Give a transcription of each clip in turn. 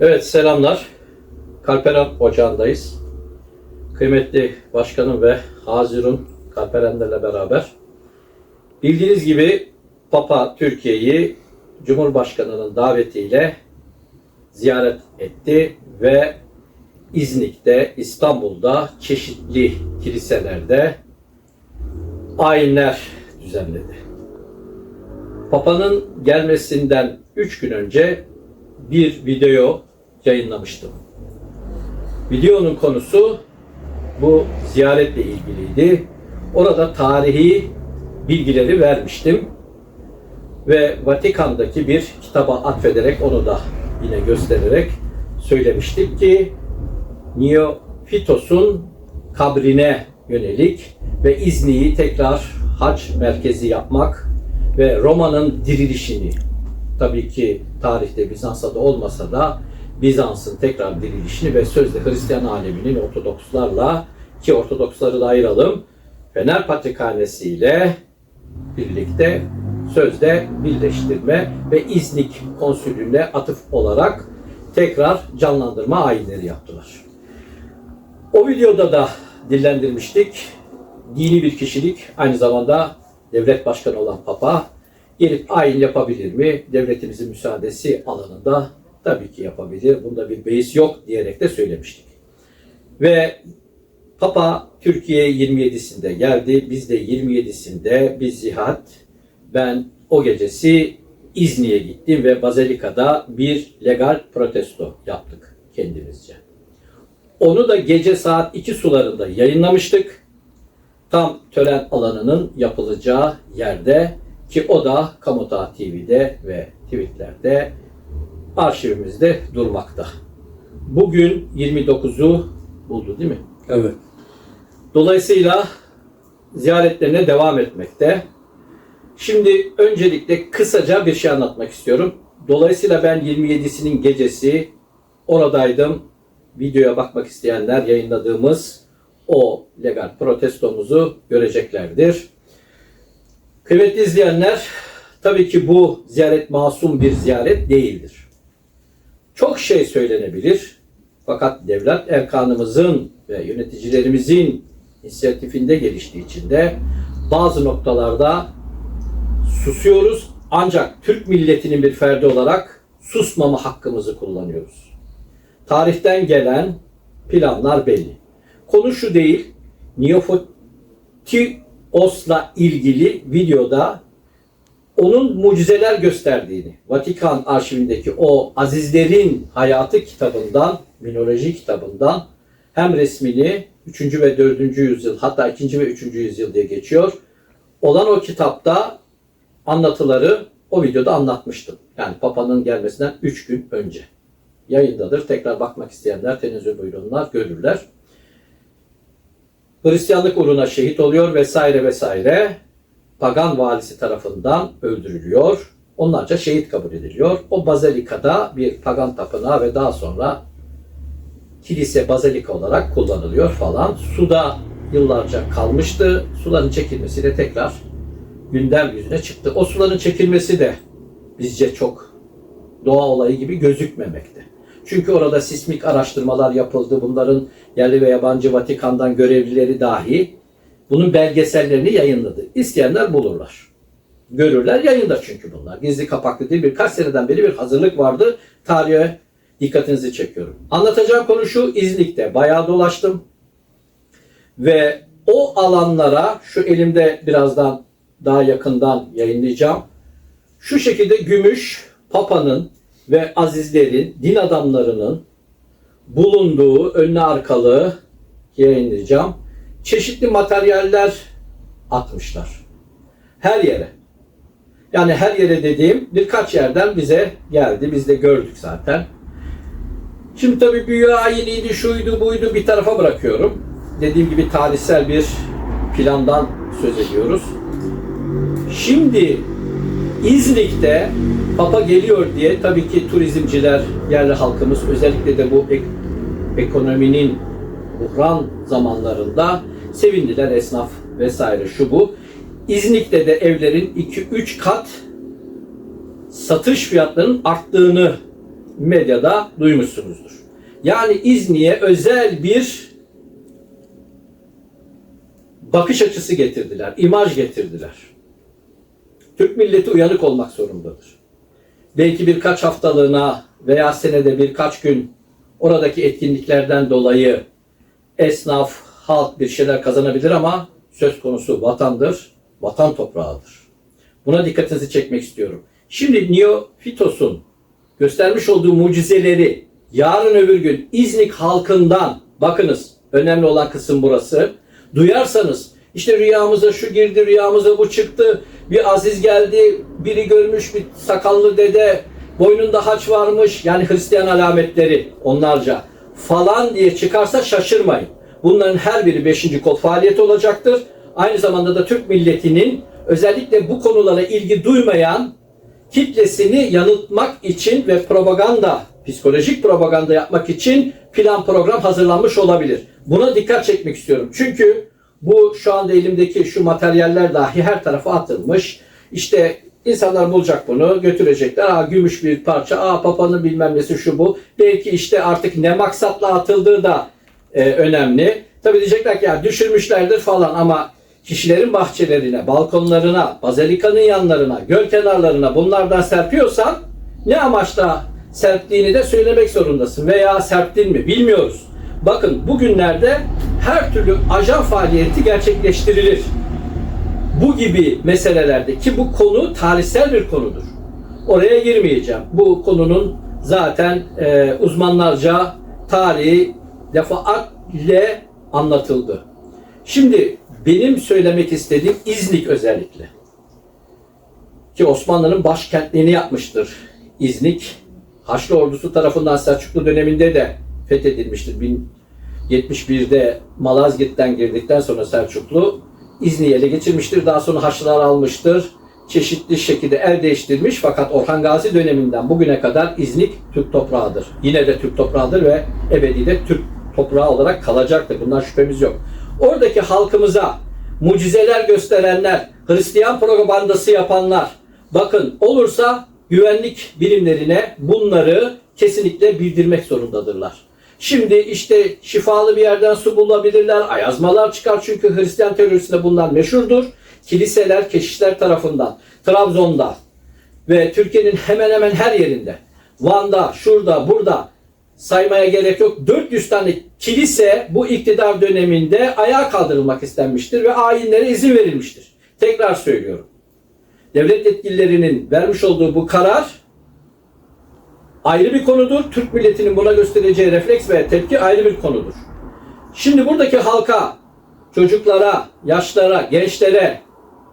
Evet selamlar. Kalperen Ocağı'ndayız. Kıymetli başkanım ve Hazirun Kalperenlerle beraber. Bildiğiniz gibi Papa Türkiye'yi Cumhurbaşkanı'nın davetiyle ziyaret etti ve İznik'te, İstanbul'da çeşitli kiliselerde ayinler düzenledi. Papa'nın gelmesinden 3 gün önce bir video yayınlamıştım. Videonun konusu bu ziyaretle ilgiliydi. Orada tarihi bilgileri vermiştim. Ve Vatikan'daki bir kitaba atfederek onu da yine göstererek söylemiştik ki Neofitos'un kabrine yönelik ve İzni'yi tekrar hac merkezi yapmak ve Roma'nın dirilişini tabii ki tarihte Bizans'ta da olmasa da Bizans'ın tekrar dirilişini ve sözde Hristiyan aleminin Ortodokslarla ki Ortodoksları da ayıralım Fener Patrikhanesi ile birlikte sözde birleştirme ve İznik konsülüne atıf olarak tekrar canlandırma ayinleri yaptılar. O videoda da dillendirmiştik. Dini bir kişilik aynı zamanda devlet başkanı olan Papa gelip ayin yapabilir mi? Devletimizin müsaadesi alanında tabii ki yapabilir. Bunda bir beis yok diyerek de söylemiştik. Ve Papa Türkiye 27'sinde geldi. Biz de 27'sinde bir ziyaret ben o gecesi İzni'ye gittim ve Bazilika'da bir legal protesto yaptık kendimizce. Onu da gece saat 2 sularında yayınlamıştık. Tam tören alanının yapılacağı yerde ki o da Kamuta TV'de ve tweetlerde arşivimizde durmakta. Bugün 29'u buldu değil mi? Evet. Dolayısıyla ziyaretlerine devam etmekte. Şimdi öncelikle kısaca bir şey anlatmak istiyorum. Dolayısıyla ben 27'sinin gecesi oradaydım. Videoya bakmak isteyenler yayınladığımız o legal protestomuzu göreceklerdir. Kıymetli izleyenler, tabii ki bu ziyaret masum bir ziyaret değildir. Çok şey söylenebilir. Fakat devlet erkanımızın ve yöneticilerimizin inisiyatifinde geliştiği için de bazı noktalarda susuyoruz. Ancak Türk milletinin bir ferdi olarak susmama hakkımızı kullanıyoruz. Tarihten gelen planlar belli. Konu şu değil. Neofotios'la ilgili videoda onun mucizeler gösterdiğini, Vatikan arşivindeki o azizlerin hayatı kitabından, minoloji kitabından hem resmini 3. ve 4. yüzyıl hatta 2. ve 3. yüzyıl diye geçiyor. Olan o kitapta anlatıları o videoda anlatmıştım. Yani Papa'nın gelmesinden 3 gün önce. Yayındadır. Tekrar bakmak isteyenler tenezzül buyurunlar, görürler. Hristiyanlık uğruna şehit oluyor vesaire vesaire. Pagan valisi tarafından öldürülüyor. Onlarca şehit kabul ediliyor. O bazilikada bir pagan tapınağı ve daha sonra kilise bazilika olarak kullanılıyor falan. Suda yıllarca kalmıştı. Suların çekilmesiyle tekrar gündem yüzüne çıktı. O suların çekilmesi de bizce çok doğa olayı gibi gözükmemekte. Çünkü orada sismik araştırmalar yapıldı. Bunların yerli ve yabancı Vatikan'dan görevlileri dahi bunun belgesellerini yayınladı. İsteyenler bulurlar. Görürler. Yayında çünkü bunlar. Gizli kapaklı değil. Birkaç seneden beri bir hazırlık vardı. Tarihe dikkatinizi çekiyorum. Anlatacağım konu şu. İznik'te bayağı dolaştım. Ve o alanlara şu elimde birazdan daha yakından yayınlayacağım. Şu şekilde gümüş papanın ve azizlerin, din adamlarının bulunduğu önlü arkalı yayınlayacağım. Çeşitli materyaller atmışlar. Her yere. Yani her yere dediğim birkaç yerden bize geldi. Biz de gördük zaten. Şimdi tabii büyü ayiniydi, şuydu, buydu bir tarafa bırakıyorum. Dediğim gibi tarihsel bir plandan söz ediyoruz. Şimdi İznik'te Papa geliyor diye tabii ki turizmciler, yerli halkımız özellikle de bu ek- ekonominin buhran zamanlarında sevindiler esnaf vesaire şu bu. İznik'te de evlerin 2-3 kat satış fiyatlarının arttığını medyada duymuşsunuzdur. Yani İzni'ye özel bir bakış açısı getirdiler, imaj getirdiler. Türk milleti uyanık olmak zorundadır. Belki birkaç haftalığına veya senede birkaç gün oradaki etkinliklerden dolayı esnaf, halk bir şeyler kazanabilir ama söz konusu vatandır, vatan toprağıdır. Buna dikkatinizi çekmek istiyorum. Şimdi Neofitos'un göstermiş olduğu mucizeleri yarın öbür gün İznik halkından bakınız önemli olan kısım burası. Duyarsanız işte rüyamıza şu girdi, rüyamıza bu çıktı. Bir aziz geldi, biri görmüş bir sakallı dede, boynunda haç varmış. Yani Hristiyan alametleri onlarca falan diye çıkarsa şaşırmayın. Bunların her biri 5. kol faaliyeti olacaktır. Aynı zamanda da Türk milletinin özellikle bu konulara ilgi duymayan kitlesini yanıltmak için ve propaganda, psikolojik propaganda yapmak için plan program hazırlanmış olabilir. Buna dikkat çekmek istiyorum. Çünkü bu şu anda elimdeki şu materyaller dahi her tarafa atılmış. İşte insanlar bulacak bunu, götürecekler. Aa gümüş bir parça, aa papanın bilmem nesi şu bu. Belki işte artık ne maksatla atıldığı da e, önemli. Tabi diyecekler ki ya düşürmüşlerdir falan ama kişilerin bahçelerine, balkonlarına, bazilikanın yanlarına, göl kenarlarına bunlardan serpiyorsan ne amaçla serptiğini de söylemek zorundasın. Veya serptin mi bilmiyoruz. Bakın bugünlerde her türlü ajan faaliyeti gerçekleştirilir. Bu gibi meselelerde ki bu konu tarihsel bir konudur. Oraya girmeyeceğim. Bu konunun zaten e, uzmanlarca tarihi defaatle anlatıldı. Şimdi benim söylemek istediğim İznik özellikle. Ki Osmanlı'nın başkentliğini yapmıştır İznik. Haçlı ordusu tarafından Selçuklu döneminde de fethedilmiştir. 1071'de Malazgirt'ten girdikten sonra Selçuklu İznik'i ele geçirmiştir. Daha sonra Haçlılar almıştır. Çeşitli şekilde el değiştirmiş fakat Orhan Gazi döneminden bugüne kadar İznik Türk toprağıdır. Yine de Türk toprağıdır ve ebedi de Türk toprağı olarak kalacaktır. Bundan şüphemiz yok. Oradaki halkımıza mucizeler gösterenler, Hristiyan propagandası yapanlar, bakın olursa güvenlik birimlerine bunları kesinlikle bildirmek zorundadırlar. Şimdi işte şifalı bir yerden su bulabilirler, ayazmalar çıkar çünkü Hristiyan teorisinde bunlar meşhurdur. Kiliseler, keşişler tarafından Trabzon'da ve Türkiye'nin hemen hemen her yerinde, Van'da, şurada, burada saymaya gerek yok. 400 tane kilise bu iktidar döneminde ayağa kaldırılmak istenmiştir ve ayinlere izin verilmiştir. Tekrar söylüyorum. Devlet yetkililerinin vermiş olduğu bu karar ayrı bir konudur. Türk milletinin buna göstereceği refleks ve tepki ayrı bir konudur. Şimdi buradaki halka, çocuklara, yaşlara, gençlere,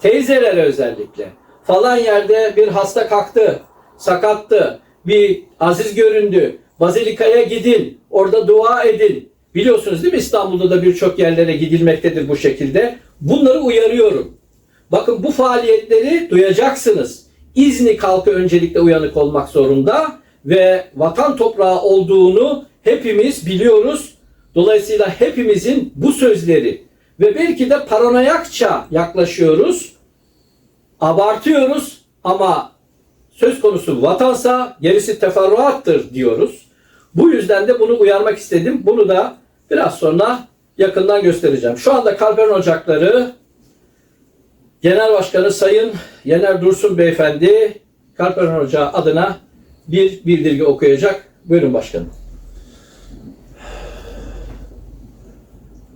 teyzelere özellikle falan yerde bir hasta kalktı, sakattı, bir aziz göründü, Bazilika'ya gidin, orada dua edin. Biliyorsunuz değil mi İstanbul'da da birçok yerlere gidilmektedir bu şekilde. Bunları uyarıyorum. Bakın bu faaliyetleri duyacaksınız. İznik halkı öncelikle uyanık olmak zorunda ve vatan toprağı olduğunu hepimiz biliyoruz. Dolayısıyla hepimizin bu sözleri ve belki de paranoyakça yaklaşıyoruz, abartıyoruz ama söz konusu vatansa gerisi teferruattır diyoruz. Bu yüzden de bunu uyarmak istedim. Bunu da biraz sonra yakından göstereceğim. Şu anda Kalperen Ocakları Genel Başkanı Sayın Yener Dursun Beyefendi Kalperen Ocağı adına bir bildirgi okuyacak. Buyurun başkanım.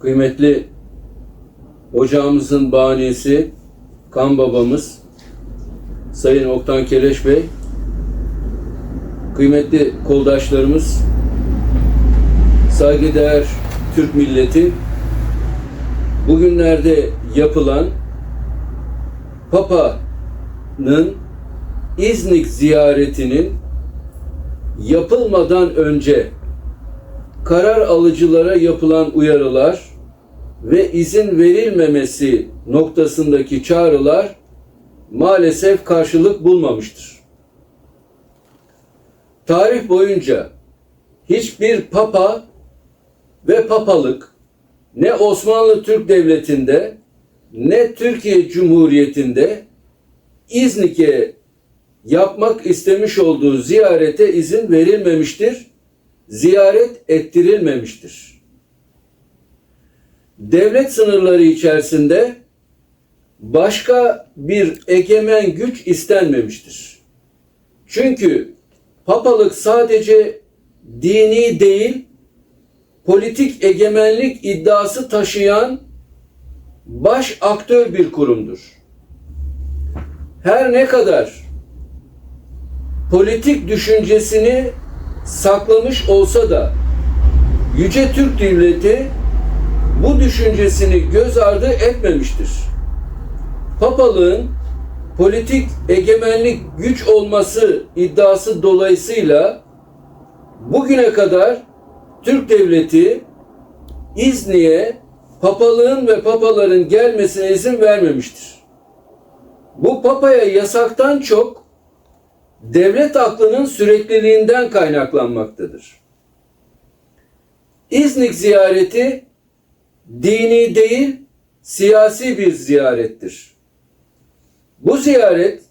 Kıymetli ocağımızın banisi, kan babamız Sayın Oktan Keleş Bey, kıymetli koldaşlarımız, saygıdeğer Türk milleti, bugünlerde yapılan Papa'nın İznik ziyaretinin yapılmadan önce karar alıcılara yapılan uyarılar ve izin verilmemesi noktasındaki çağrılar maalesef karşılık bulmamıştır. Tarih boyunca hiçbir papa ve papalık ne Osmanlı Türk Devleti'nde ne Türkiye Cumhuriyeti'nde İznik'e yapmak istemiş olduğu ziyarete izin verilmemiştir. Ziyaret ettirilmemiştir. Devlet sınırları içerisinde başka bir egemen güç istenmemiştir. Çünkü papalık sadece dini değil, politik egemenlik iddiası taşıyan baş aktör bir kurumdur. Her ne kadar politik düşüncesini saklamış olsa da Yüce Türk Devleti bu düşüncesini göz ardı etmemiştir. Papalığın politik egemenlik güç olması iddiası dolayısıyla bugüne kadar Türk Devleti İzni'ye papalığın ve papaların gelmesine izin vermemiştir. Bu papaya yasaktan çok devlet aklının sürekliliğinden kaynaklanmaktadır. İznik ziyareti dini değil, siyasi bir ziyarettir. Bu ziyaret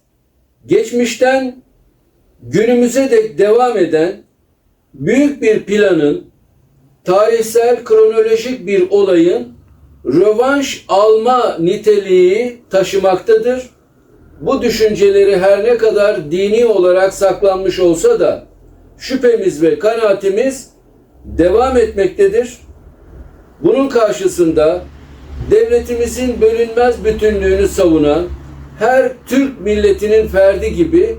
geçmişten günümüze dek devam eden büyük bir planın, tarihsel kronolojik bir olayın rövanş alma niteliği taşımaktadır. Bu düşünceleri her ne kadar dini olarak saklanmış olsa da şüphemiz ve kanaatimiz devam etmektedir. Bunun karşısında devletimizin bölünmez bütünlüğünü savunan her Türk milletinin ferdi gibi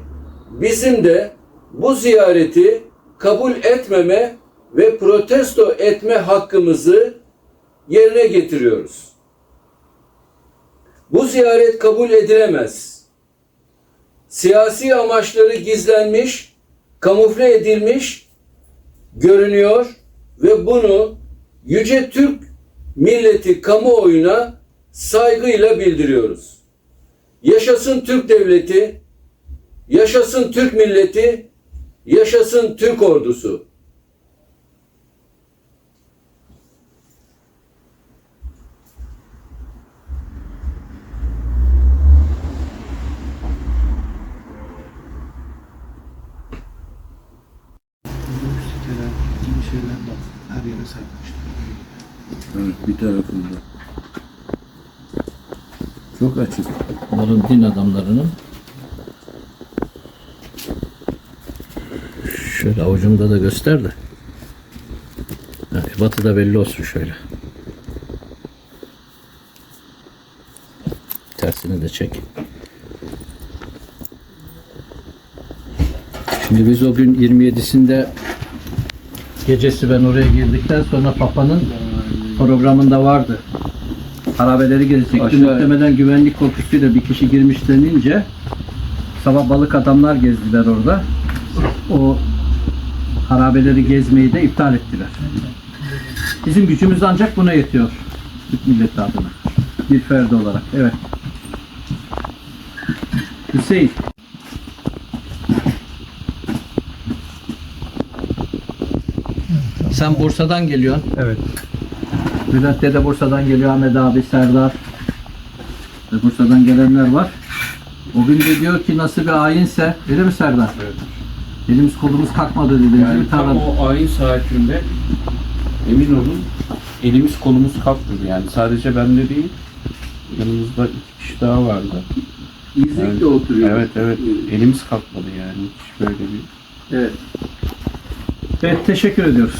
bizim de bu ziyareti kabul etmeme ve protesto etme hakkımızı yerine getiriyoruz. Bu ziyaret kabul edilemez. Siyasi amaçları gizlenmiş, kamufle edilmiş görünüyor ve bunu Yüce Türk milleti kamuoyuna saygıyla bildiriyoruz. Yaşasın Türk devleti, yaşasın Türk milleti, yaşasın Türk ordusu. siteler, gibi şeyler de saymışlar. Evet, bir tarafında. Çok açık. Bunların din adamlarının şöyle avucumda da göster de. Yani batıda belli olsun şöyle. Tersini de çek. Şimdi biz o gün 27'sinde gecesi ben oraya girdikten sonra Papa'nın programında vardı. Harabeleri gezecekti. Aşağı- Muhtemelen güvenlik korkusuyla bir kişi girmiş denince sabah balık adamlar gezdiler orada. O harabeleri gezmeyi de iptal ettiler. Bizim gücümüz ancak buna yetiyor. Türk milleti adına. Bir ferdi olarak. Evet. Hüseyin. Sen Bursa'dan geliyorsun. Evet. Bülent Dede Bursa'dan geliyor, Ahmet abi, Serdar. Ve Bursa'dan gelenler var. O gün de diyor ki nasıl bir ayinse, öyle mi Serdar? Evet. Elimiz kolumuz kalkmadı dedi. Yani bir tam tarla- o ayin saatinde emin olun elimiz kolumuz kalkmadı yani sadece bende değil yanımızda iki kişi daha vardı. İznik'te oturuyor. Evet evet elimiz kalkmadı yani hiç böyle bir Evet. Evet teşekkür ediyoruz.